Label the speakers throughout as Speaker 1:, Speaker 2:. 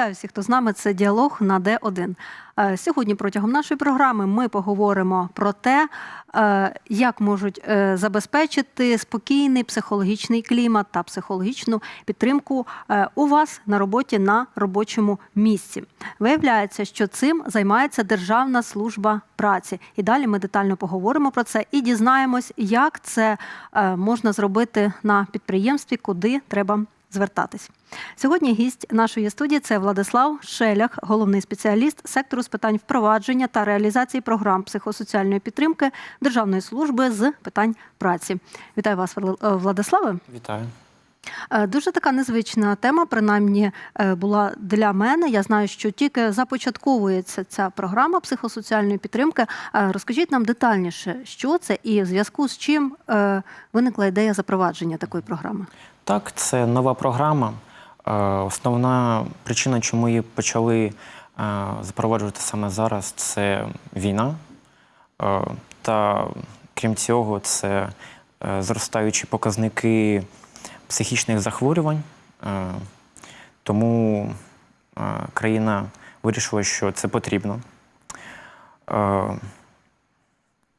Speaker 1: Вітаю всіх, хто з нами. Це діалог на Д1. Е, Сьогодні протягом нашої програми ми поговоримо про те, е, як можуть е, забезпечити спокійний психологічний клімат та психологічну підтримку у вас на роботі на робочому місці. Виявляється, що цим займається Державна служба праці. І далі ми детально поговоримо про це і дізнаємось, як це можна зробити на підприємстві, куди треба звертатись. Сьогодні гість нашої студії це Владислав Шелях, головний спеціаліст сектору з питань впровадження та реалізації програм психосоціальної підтримки Державної служби з питань праці. Вітаю вас, е, Владиславе.
Speaker 2: Вітаю.
Speaker 1: Е, Дуже така незвична тема, принаймні е, була для мене. Я знаю, що тільки започатковується ця програма психосоціальної підтримки. Розкажіть нам детальніше, що це і в зв'язку з чим виникла ідея запровадження такої програми.
Speaker 2: Так, це нова програма. Е, Основна причина, чому її почали е, запроваджувати саме зараз, це війна. Е, Та крім цього, це зростаючі показники психічних захворювань. Тому країна вирішила, що це потрібно.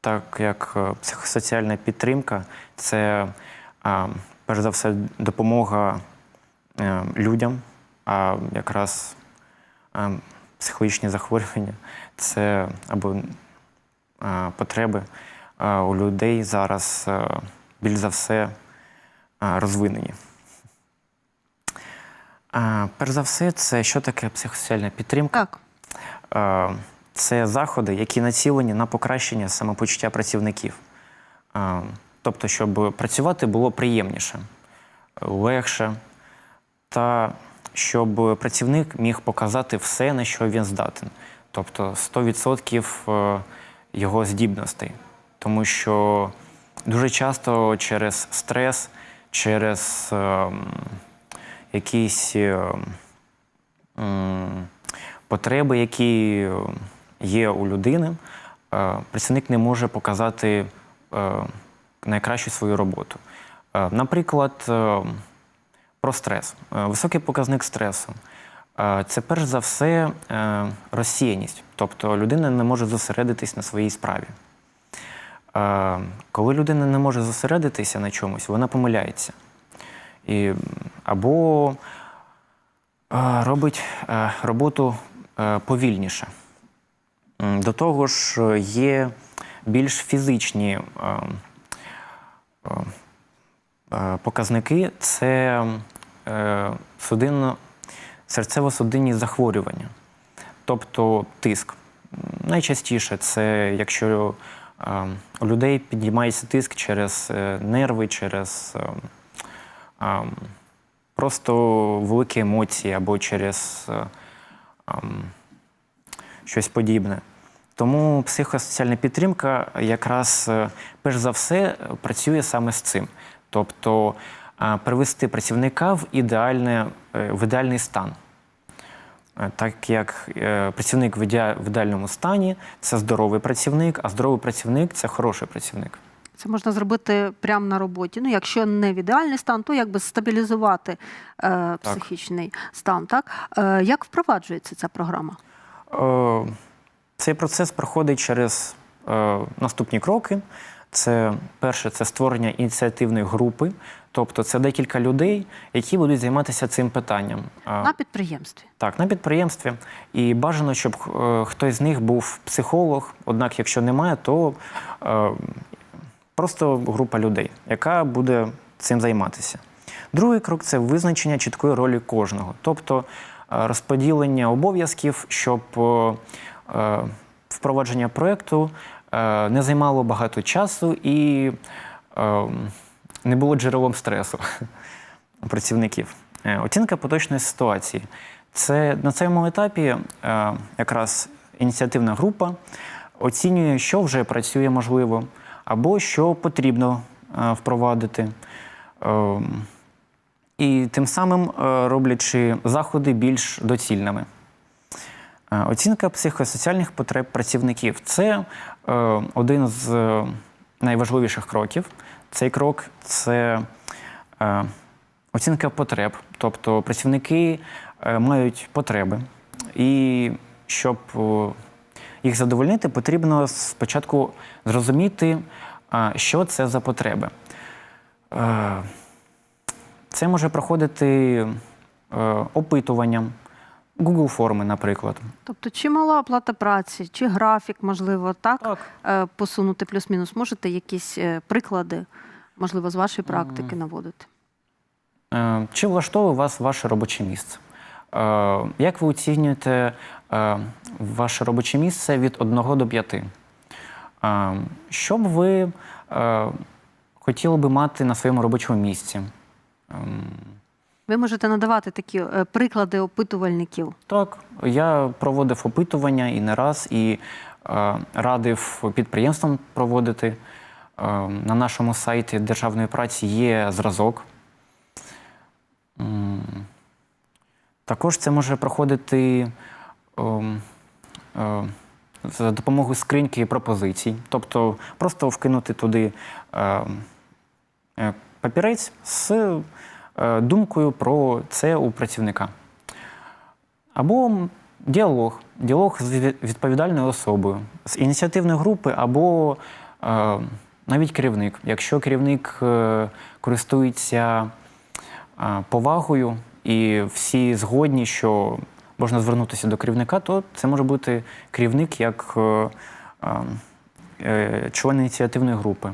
Speaker 2: Так як психосоціальна підтримка це перш за все допомога е, людям, а якраз е, психологічні захворювання це або е, потреби у людей зараз більш за все розвинені. Перш за все, це що таке психосоціальна підтримка?
Speaker 1: Так,
Speaker 2: Це заходи, які націлені на покращення самопочуття працівників. Е, Тобто, щоб працювати було приємніше, легше, та щоб працівник міг показати все, на що він здатен. Тобто 100% е, його здібностей. Тому що дуже часто через стрес, через ем, якісь е, потреби, які є у людини, е, працівник не може показати е, найкращу свою роботу. Е, Наприклад, е, про стрес. Е, Високий показник стресу. Це перш за все розсіяність, тобто людина не може зосередитись на своїй справі. Коли людина не може зосередитися на чомусь, вона помиляється. І, або робить роботу повільніше. До того ж, є більш фізичні показники це е, судинно, серцево-судинні захворювання, тобто тиск. Найчастіше це якщо у людей піднімається тиск через е, нерви, через е, просто великі емоції або через щось подібне. Тому психосоціальна підтримка якраз е, перш за все працює саме з цим. Тобто е, привести працівника в, ідеальне, е, в ідеальний стан. Так як працівник в ідеальному стані це здоровий працівник, а здоровий працівник це хороший працівник.
Speaker 1: це можна зробити прямо на роботі. Ну, якщо не в ідеальний стан, то якби стабілізувати е, психічний стан. Так е, як впроваджується ця програма?
Speaker 2: Е, Цей процес проходить через е, наступні кроки. Це перше, це створення ініціативної групи, тобто це декілька людей, які будуть займатися цим питанням. Е,
Speaker 1: На підприємстві.
Speaker 2: Так, на підприємстві. І бажано, щоб е, хтось з них був психолог. Однак, якщо немає, то е, просто група людей, яка буде цим займатися. Другий крок це визначення чіткої ролі кожного, тобто е, розподілення обов'язків, щоб е, е, впровадження проєкту е, не займало багато часу і е, не було джерелом стресу працівників. Е, Оцінка поточної ситуації. Це на цьому етапі е, якраз ініціативна група оцінює, що вже працює можливо, або що потрібно е, впровадити. Е, і тим самим е, роблячи заходи більш доцільними. Е, Оцінка психосоціальних потреб працівників це е, один з е, найважливіших кроків. Цей крок це оцінка потреб. Тобто працівники мають потреби, і щоб їх задовольнити, потрібно спочатку зрозуміти, що це за потреби. Це може проходити опитуванням, Google форми, наприклад.
Speaker 1: Тобто, чи мала оплата праці, чи графік, можливо, так,
Speaker 2: Так.
Speaker 1: Е, посунути плюс-мінус. Можете якісь е, приклади, можливо, з вашої практики наводити?
Speaker 2: Е, Чи влаштовує вас ваше робоче місце? Як ви оцінюєте ваше робоче місце від 1 до 5? Е, Що б ви хотіли би мати на своєму робочому місці? Ем,
Speaker 1: Ви можете надавати такі е, приклади опитувальників.
Speaker 2: Так, я проводив опитування і не раз, і е, радив підприємствам проводити. Е, на нашому сайті державної праці є зразок. Також це може проходити ем, е, за допомогою скриньки пропозицій, тобто просто вкинути туди е, е, папірець з е, думкою про це у працівника. Або діалог. Діалог з відповідальною особою, з ініціативної групи, або е, навіть керівник. Якщо керівник е, користується е, повагою і всі згодні, що можна звернутися до керівника, то це може бути керівник як е, е, е, член ініціативної групи.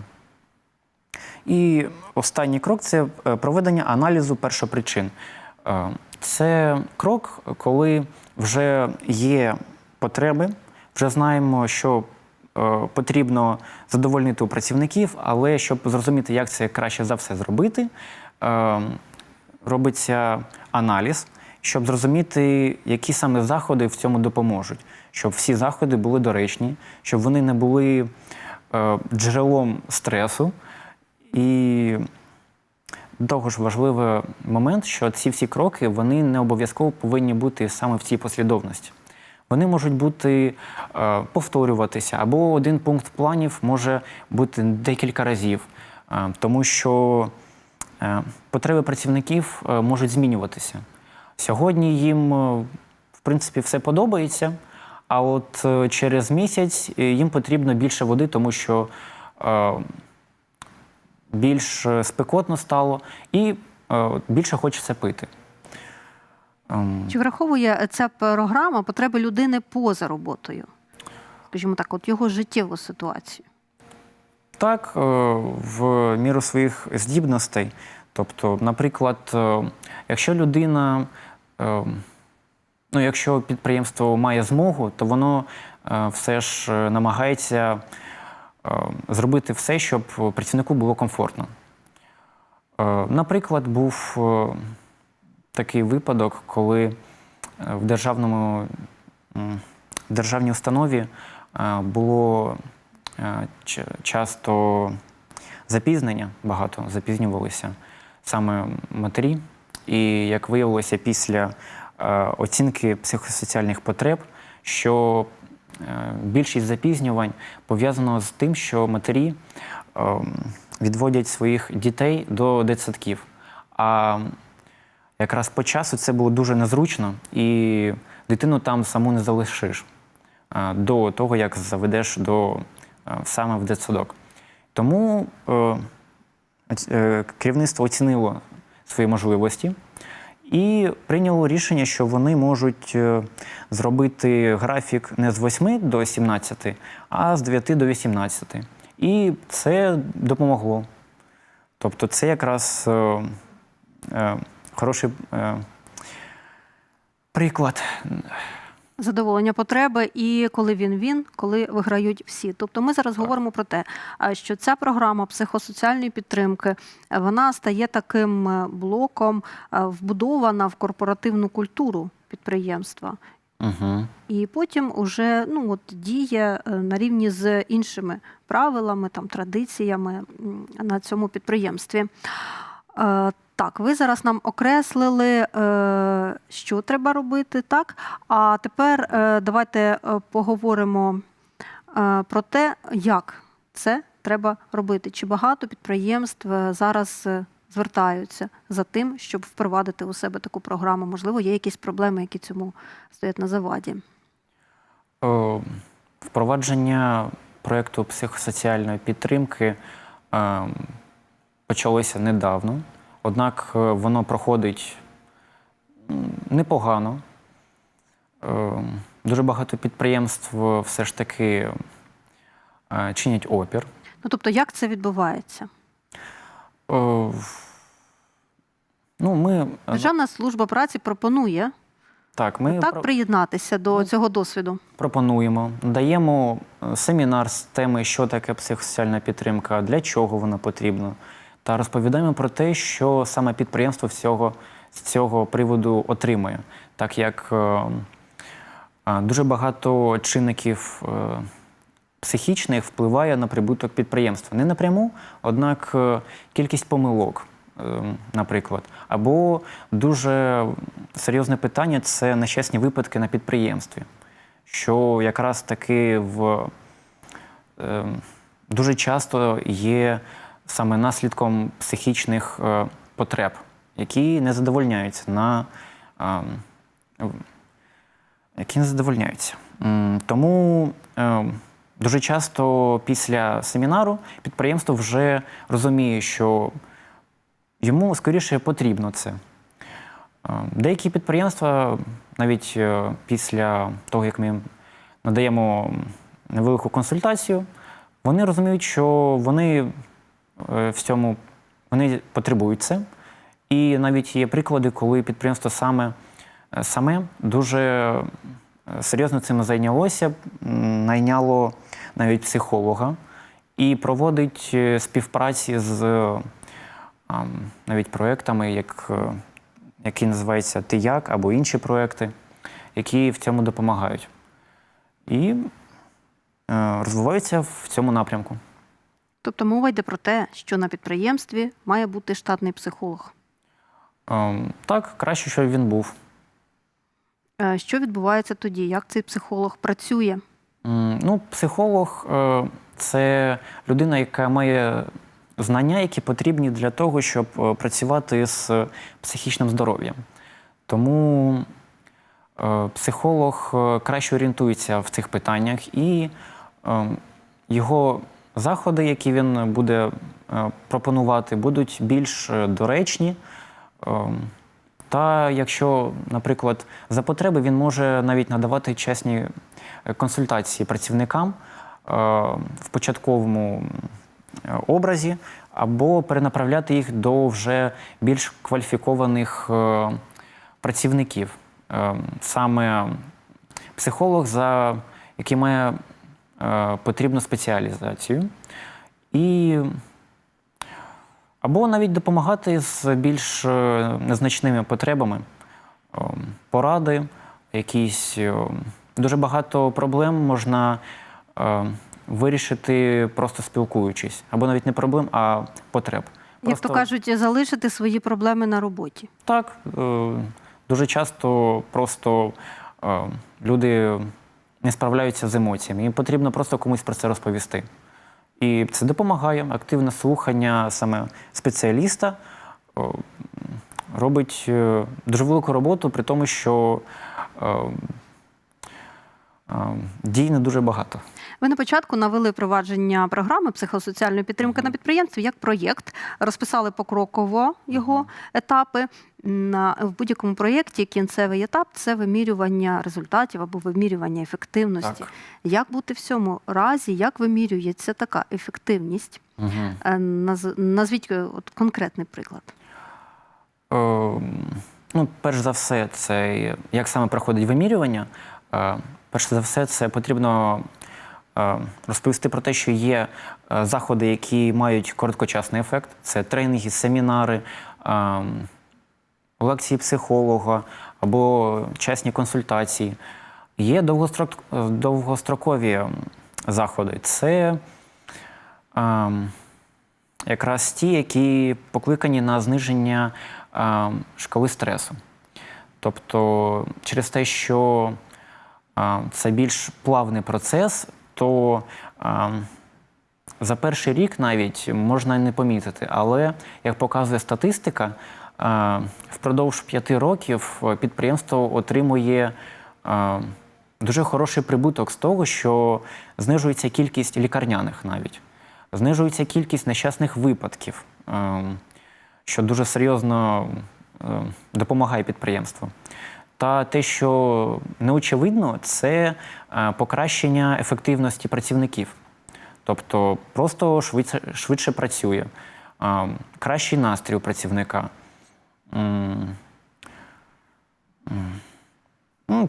Speaker 2: І останній крок це е, проведення аналізу першопричин. Е, Це крок, коли вже є потреби, вже знаємо, що е, потрібно задовольнити у працівників, але щоб зрозуміти, як це краще за все зробити, робиться аналіз, щоб зрозуміти, які саме заходи в цьому допоможуть, щоб всі заходи були доречні, щоб вони не були джерелом стресу. І того ж важливий момент, що ці всі кроки вони не обов'язково повинні бути саме в цій послідовності. Вони можуть бути е, повторюватися, або один пункт планів може бути декілька разів, е, тому що е, потреби працівників е, можуть змінюватися. Сьогодні їм, е, в принципі, все подобається, а от е, через місяць е, їм потрібно більше води, тому що е, більш е, спекотно стало і е, більше хочеться пити. Ем,
Speaker 1: Чи враховує ця програма потреби людини поза роботою? Скажімо так, от його життєву ситуацію.
Speaker 2: Так, е, в міру своїх здібностей. Тобто, наприклад, якщо людина, ну, якщо підприємство має змогу, то воно все ж намагається зробити все, щоб працівнику було комфортно. Е, Наприклад, був е, такий випадок, коли е, в державному в державній установі е, було е, часто запізнення, багато запізнювалися саме матері. І як виявилося після е, оцінки психосоціальних потреб, що е, більшість запізнювань пов'язано з тим, що матері е, відводять своїх дітей до дитсадків. А якраз по часу це було дуже незручно, і дитину там саму не залишиш е, до того, як заведеш до, е, саме в дитсадок. Тому е, е, керівництво оцінило свої можливості і прийняло рішення, що вони можуть е, зробити графік не з 8 до 17, а з 9 до 18. І це допомогло. Тобто, це якраз е, е, хороший е, приклад.
Speaker 1: Задоволення потреби, і коли він він, коли виграють всі. Тобто ми зараз говоримо про те, що ця програма психосоціальної підтримки вона стає таким е, блоком, е, вбудована в корпоративну культуру підприємства.
Speaker 2: Угу.
Speaker 1: І потім уже ну от діє е, на рівні з іншими правилами, там традиціями на цьому підприємстві. Так, ви зараз нам окреслили, е, що треба робити, так? А тепер е, давайте е, поговоримо про те, як це треба робити. Чи багато підприємств зараз звертаються за тим, щоб впровадити у себе таку програму? Можливо, є якісь проблеми, які цьому стоять на заваді?
Speaker 2: Впровадження проєкту психосоціальної підтримки е, почалося недавно, однак е, воно проходить непогано. Е, Дуже багато підприємств все ж таки е, чинять опір.
Speaker 1: Ну тобто, як це відбувається?
Speaker 2: Ну, ми,
Speaker 1: Державна служба праці пропонує
Speaker 2: так, ми
Speaker 1: так
Speaker 2: про-
Speaker 1: приєднатися до цього досвіду.
Speaker 2: пропонуємо, даємо семінар з теми, що таке психосоціальна підтримка, для чого вона потрібна, та розповідаємо про те, що саме підприємство всього, з цього приводу отримує, так як е, е, дуже багато чинників е, психічних впливає на прибуток підприємства. Не напряму, однак кількість помилок, наприклад, або дуже серйозне питання це нещасні випадки на підприємстві що якраз таки в дуже часто є саме наслідком психічних е, потреб, які не задовольняються на е, які не задовольняються. Тому е, дуже часто після семінару підприємство вже розуміє, що йому скоріше потрібно це. Е, Деякі підприємства навіть е, після того, як ми надаємо невелику консультацію, вони розуміють, що вони в цьому вони потребують це. І навіть є приклади, коли підприємство саме, е, саме дуже е, серйозно цим зайнялося, найняло навіть психолога і проводить е, співпраці з е, навіть проектами, як, е, який називається Ти як або інші проекти, які в цьому допомагають. І е, розвиваються в цьому напрямку.
Speaker 1: Тобто мова йде про те, що на підприємстві має бути штатний психолог.
Speaker 2: Ем, Так, краще, щоб він був.
Speaker 1: Е, Що відбувається тоді? Як цей психолог працює?
Speaker 2: М, Ну, психолог е, це людина, яка має знання, які потрібні для того, щоб е, працювати з психічним здоров'ям. Тому е, психолог е, краще орієнтується в цих питаннях, і е, його заходи, які він буде е, пропонувати, будуть більш е, доречні. Ем, Та якщо, наприклад, за потреби він може навіть надавати чесні е, консультації працівникам е, в початковому е, образі, або перенаправляти їх до вже більш кваліфікованих е, працівників. Е, Саме психолог, за який має е, потрібну спеціалізацію. І або навіть допомагати з більш е, незначними потребами, Е, поради, якісь е, дуже багато проблем можна е, вирішити просто спілкуючись, або навіть не проблем, а потреб.
Speaker 1: Як то кажуть, залишити свої проблеми на роботі.
Speaker 2: Так, е, дуже часто просто е, люди не справляються з емоціями. Їм потрібно просто комусь про це розповісти. І це допомагає. Активне слухання саме спеціаліста е, робить е, дуже велику роботу, при тому, що е, дій не дуже багато.
Speaker 1: Ви на початку навели впровадження програми психосоціальної підтримки на підприємстві як проєкт, розписали покроково його етапи. На в будь-якому проєкті кінцевий етап це вимірювання результатів або вимірювання ефективності.
Speaker 2: Так.
Speaker 1: Як бути в цьому разі, як вимірюється така ефективність?
Speaker 2: Угу.
Speaker 1: Наз- Назвіть е, от конкретний приклад.
Speaker 2: Е, Ну, перш за все, це як саме проходить вимірювання. Перш за все, це потрібно е, розповісти про те, що є е, заходи, які мають короткочасний ефект. Це тренінги, семінари, е, лекції психолога або чесні консультації. Є довгострокові заходи. Це якраз ті, які покликані на зниження шкали стресу. Тобто, через те, що це більш плавний процес, то за перший рік навіть можна не помітити, але як показує статистика, впродовж п'яти років підприємство отримує дуже хороший прибуток з того, що знижується кількість лікарняних навіть, знижується кількість нещасних випадків, е, що дуже серйозно е, допомагає підприємству. Та те, що неочевидно, це е, покращення ефективності працівників.Тобто просто швидше, швидше працює, е, кращий настрій у працівника.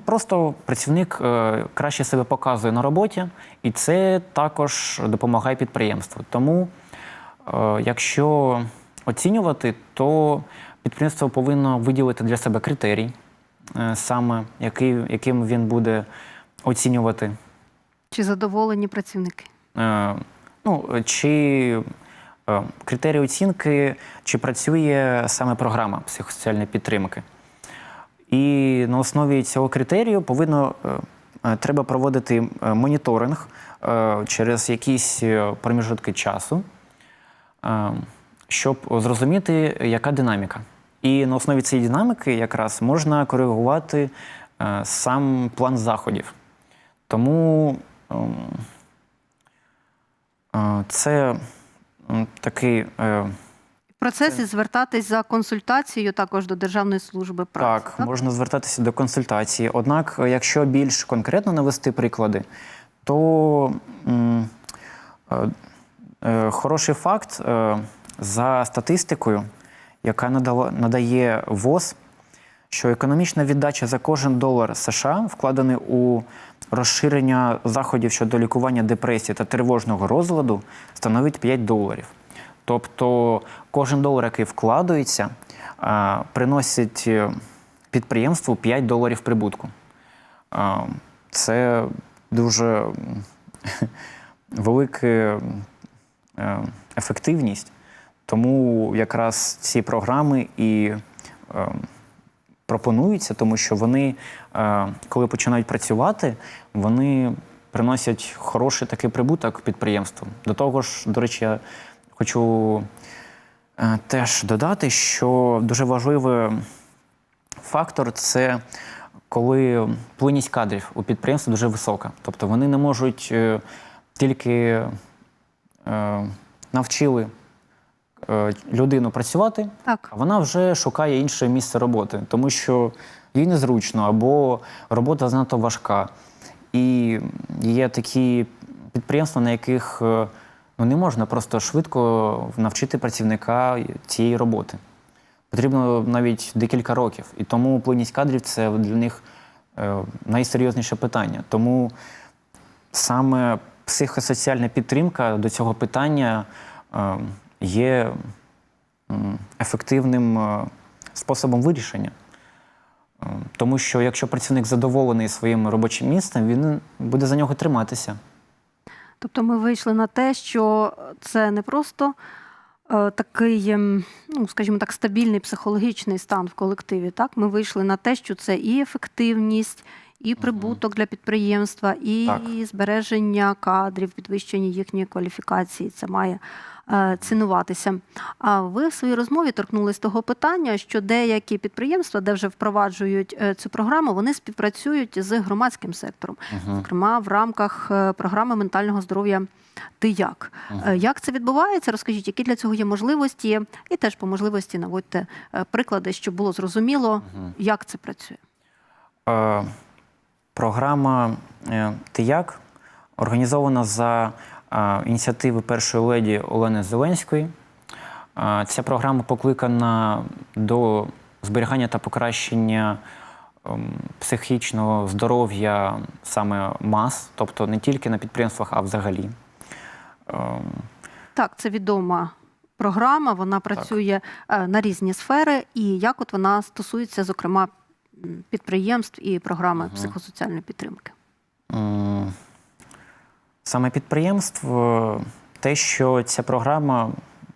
Speaker 2: Просто працівник е, краще себе показує на роботі, і це також допомагає підприємству. Тому, якщо оцінювати, то підприємство повинно виділити для себе критерій, саме який, яким він буде оцінювати
Speaker 1: Чи задоволені працівники?
Speaker 2: Е, ну, чи е, критерії оцінки, чи працює саме програма психосоціальної підтримки. І на основі цього критерію повинно е, е, треба проводити е, моніторинг е, через якісь е, проміжутки часу, е, щоб зрозуміти, яка динаміка. І на основі цієї динаміки якраз можна коригувати е, сам план заходів. Тому ем, е, це такий. е,
Speaker 1: В процесі звертатись за консультацією також до Державної служби праці.
Speaker 2: Так, можна звертатися до консультації. Однак, якщо більш конкретно навести приклади, то м, е, е, хороший факт е, за статистикою, яка надала, надає ВОЗ, що економічна віддача за кожен долар США, вкладений у розширення заходів щодо лікування депресії та тривожного розладу, становить 5 доларів. Тобто кожен долар, який вкладається, а, приносить е, підприємству 5 доларів прибутку. Це дуже велика е, ефективність. Тому якраз ці програми і е, пропонуються, тому що вони, е, коли починають працювати, вони приносять хороший такий прибуток підприємству. До того ж, до речі, я хочу е, теж додати, що дуже важливий фактор це коли плинність кадрів у підприємстві дуже висока. Тобто вони не можуть е, тільки е, навчили людину працювати,
Speaker 1: Так.
Speaker 2: а вона вже шукає інше місце роботи, тому що їй незручно або робота занадто важка. І є такі підприємства, на яких е, ну, не можна просто швидко навчити працівника цієї роботи. Потрібно навіть декілька років. І тому плинність кадрів це для них е, найсерйозніше питання. Тому саме психосоціальна підтримка до цього питання е, є ефективним е, способом вирішення. Е, Тому що якщо працівник задоволений своїм робочим місцем, він буде за нього триматися.
Speaker 1: Тобто ми вийшли на те, що це не просто е, такий, ем, ну скажімо так, стабільний психологічний стан в колективі. Так, ми вийшли на те, що це і ефективність, і прибуток для підприємства, і
Speaker 2: Так.
Speaker 1: збереження кадрів, підвищення їхньої кваліфікації. Це має е, цінуватися. А ви в своїй розмові торкнулись того питання, що деякі підприємства, де вже впроваджують е, цю програму, вони співпрацюють з громадським сектором, зокрема в рамках е, програми ментального здоров'я. Ти як? Е, Як це відбувається? Розкажіть, які для цього є можливості, і теж по можливості наводьте приклади, щоб було зрозуміло, як це працює.
Speaker 2: Е, Програма е, «Ти як» організована за е, ініціативи першої леді Олени Зеленської. Е, Ця програма покликана до зберігання та покращення ем, психічного здоров'я саме мас, тобто не тільки на підприємствах, а взагалі. Ем,
Speaker 1: Так, це відома програма. Вона працює е, на різні сфери, і як от вона стосується, зокрема, підприємств і програми психосоціальної підтримки.
Speaker 2: Саме підприємств, е, те, що ця програма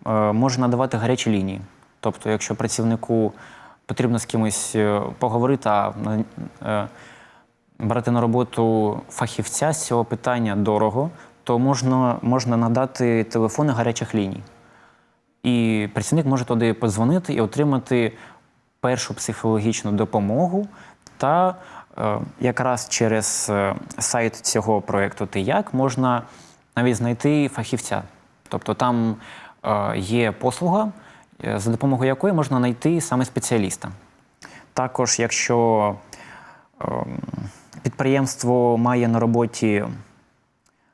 Speaker 2: е, може надавати гарячі лінії. Тобто, якщо працівнику потрібно з кимось е, поговорити, а е, брати на роботу фахівця з цього питання дорого, то можна, можна надати телефони гарячих ліній. І працівник може туди подзвонити і отримати першу психологічну допомогу та е, якраз через е, сайт цього проєкту «Ти як» можна навіть знайти фахівця. Тобто там е, є послуга, е, за допомогою якої можна знайти саме спеціаліста. Також, якщо ем, підприємство має на роботі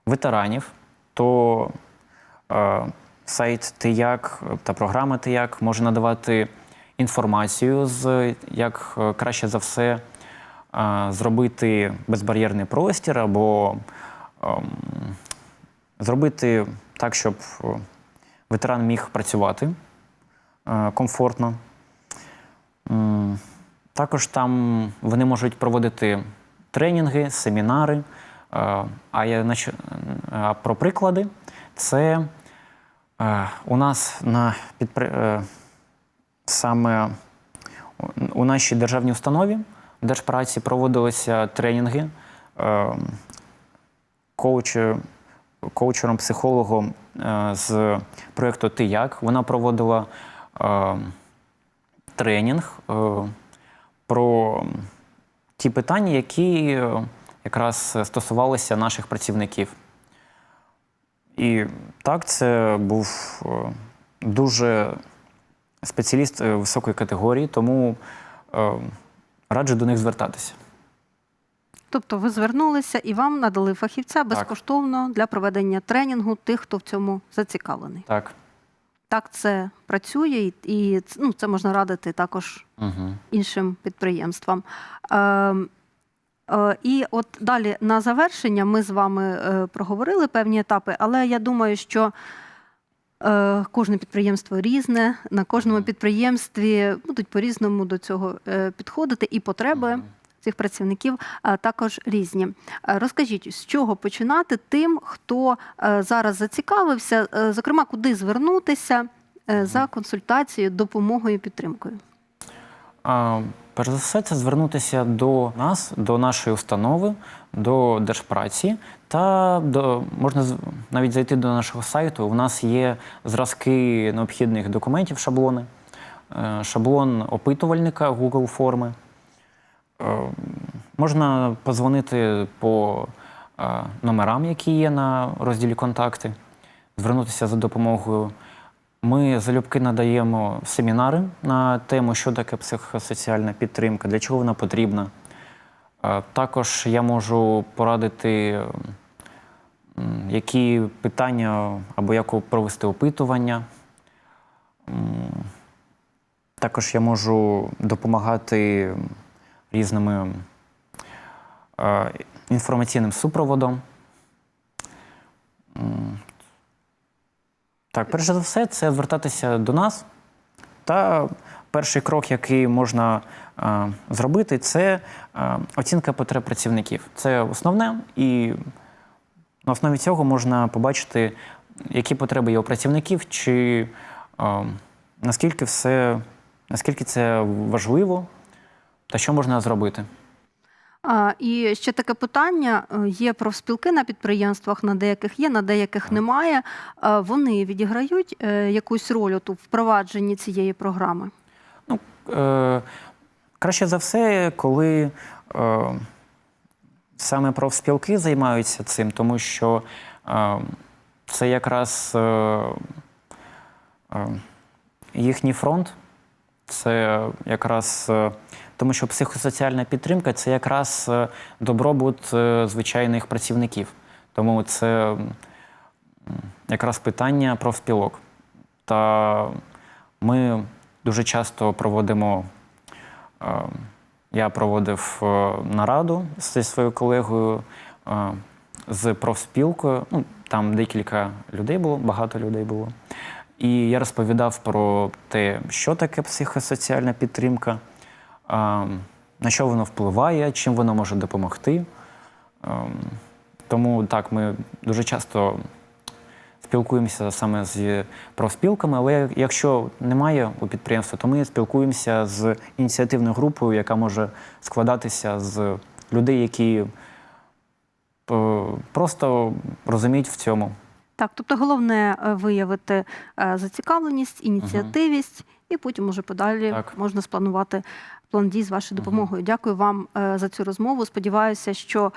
Speaker 2: ветеранів, то е, сайт «Тияк» та програма «Тияк» може надавати інформацію, з як е, краще за все е, зробити безбар'єрний простір або ем, зробити так, щоб е, ветеран міг працювати комфортно. Також там вони можуть проводити тренінги, семінари. А я нач- про приклади, це у нас на підпри... саме у- нашій державній установі в Держпраці проводилися тренінги е, коучером, психологом е, з проєкту Ти як. Вона проводила е, тренінг е, про ті питання, які якраз стосувалися наших працівників. І так, це був е, дуже спеціаліст е, високої категорії, тому е, раджу до них звертатися.
Speaker 1: Тобто ви звернулися і вам надали фахівця безкоштовно для проведення тренінгу тих, хто в цьому зацікавлений.
Speaker 2: Так.
Speaker 1: Так це працює, і, ну, це можна радити також
Speaker 2: Угу.
Speaker 1: іншим підприємствам. Е, е, і от далі на завершення ми з вами е, проговорили певні етапи, але я думаю, що кожне підприємство різне, на кожному підприємстві будуть по-різному до цього е, підходити, і потреби цих працівників е, також різні. Е, Розкажіть, з чого починати тим, хто е, зараз зацікавився, е, зокрема, куди звернутися е, за консультацією, допомогою, підтримкою?
Speaker 2: Перш за все, це звернутися до нас, до нашої установи, до Держпраці, та до, можна навіть зайти до нашого сайту. У нас є зразки необхідних документів, шаблони, е, шаблон опитувальника Google форми. Е, Можна позвонити по е, номерам, які є на розділі контакти, звернутися за допомогою. Ми залюбки надаємо семінари на тему, що таке психосоціальна підтримка, для чого вона потрібна. Е, Також я можу порадити, які питання або як провести опитування. Також я можу допомагати різними е, інформаційним супроводом. Так, перш за все, це звертатися до нас. Та перший крок, який можна зробити, це оцінка потреб працівників. Це основне, і на основі цього можна побачити, які потреби є у працівників, чи наскільки все, наскільки це важливо, та що можна зробити.
Speaker 1: А, і ще таке питання: е, є профспілки на підприємствах, на деяких є, на деяких немає. Вони відіграють е, якусь роль у впровадженні цієї програми?
Speaker 2: Ну, е, краще за все, коли е, саме профспілки займаються цим, тому що е, це якраз е, е, їхній фронт, це якраз е, тому, що психосоціальна підтримка це якраз е, добробут е, звичайних працівників. Тому це якраз питання профспілок. Та ми дуже часто проводимо. Е, Я проводив е, нараду зі своєю колегою е, з профспілкою. Ну, там декілька людей було, багато людей було. І я розповідав про те, що таке психосоціальна підтримка, е, на що воно впливає, чим воно може допомогти. Е, Тому так, ми дуже часто спілкуємося саме з профспілками, але якщо немає у підприємства, то ми спілкуємося з ініціативною групою, яка може складатися з людей, які просто розуміють в цьому.
Speaker 1: Так, тобто головне е, виявити е, зацікавленість, ініціативність, і потім уже подалі
Speaker 2: Так.
Speaker 1: можна спланувати план дій з вашою допомогою. Дякую вам е, за цю розмову. Сподіваюся, що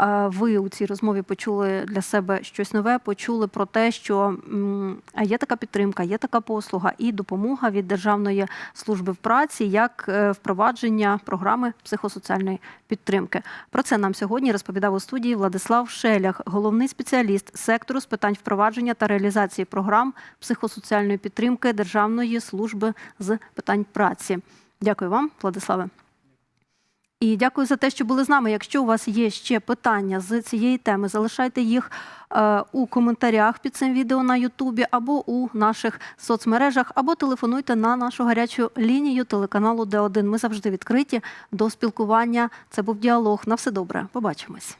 Speaker 1: е, ви у цій розмові почули для себе щось нове, почули про те, що є така підтримка, є така послуга і допомога від Державної служби в праці як е, впровадження програми психосоціальної підтримки. Про це нам сьогодні розповідав у студії Владислав Шелях, головний спеціаліст сектору з питань впровадження та реалізації програм психосоціальної підтримки Державної служби з питань праці. Дякую вам, Владиславе. І дякую за те, що були з нами. Якщо у вас є ще питання з цієї теми, залишайте їх е, у коментарях під цим відео на Ютубі або у наших соцмережах, або телефонуйте на нашу гарячу лінію телеканалу Д1. Ми завжди відкриті до спілкування. Це був діалог. На все добре. Побачимось.